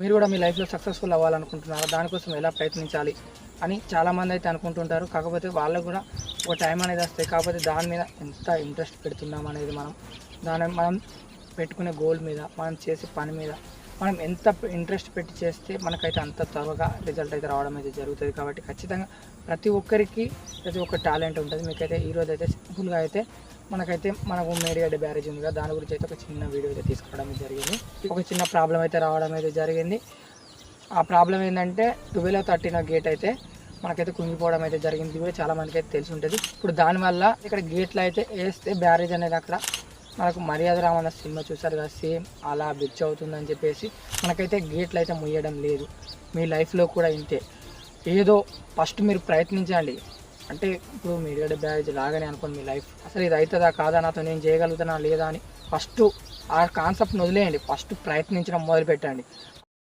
మీరు కూడా మీ లైఫ్లో సక్సెస్ఫుల్ అవ్వాలనుకుంటున్నారా? దానికోసం ఎలా ప్రయత్నించాలి? అని చాలామంది అయితే అనుకుంటుంటారు. కాకపోతే వాళ్ళకు కూడా ఒక టైం అనేది వస్తాయి కాకపోతే దాని మీద ఎంత ఇంట్రెస్ట్ పెడుతున్నాం అనేది మనం దాని మనం పెట్టుకునే గోల్ మీద మనం చేసే పని మీద మనం ఎంత ఇంట్రెస్ట్ పెట్టి చేస్తే మనకైతే అంత త్వరగా రిజల్ట్ అయితే రావడం అయితే జరుగుతుంది. కాబట్టి ఖచ్చితంగా ప్రతి ఒక్కరికి ప్రతి ఒక్క టాలెంట్ ఉంటుంది. మీకైతే ఈరోజు అయితే సింపుల్గా అయితే మనకైతే మనకు మేడిగడ్డ బ్యారేజ్ ఉంది కదా దాని గురించి అయితే ఒక చిన్న వీడియో అయితే తీసుకోవడం జరిగింది. ఒక చిన్న ప్రాబ్లం అయితే రావడం అయితే జరిగింది. ఆ ప్రాబ్లం ఏంటంటే ట్వెల్వ్ థర్టీన గేట్ అయితే మనకైతే కుంగిపోవడం అయితే జరిగింది కూడా చాలా మందికి అయితే తెలిసి ఉంటుంది. ఇప్పుడు దానివల్ల ఇక్కడ గేట్లు అయితే వేస్తే బ్యారేజ్ అనేది అక్కడ మనకు మర్యాద రామన్న సినిమా చూసారు కదా సేమ్ అలా బిచ్ అవుతుందని చెప్పేసి మనకైతే గేట్లు అయితే ముయ్యడం లేదు. మీ లైఫ్లో కూడా ఇంతే. ఏదో ఫస్ట్ మీరు ప్రయత్నించండి. అంటే ఇప్పుడు మీడియా బ్యారేజ్ లాగానే అనుకోండి మీ లైఫ్. అసలు ఇది అవుతుందా కాదా? నాతో నేను చేయగలుగుతానా లేదా అని ఫస్ట్ ఆ కాన్సెప్ట్ని వదిలేయండి. ఫస్ట్ ప్రయత్నించడం మొదలు పెట్టండి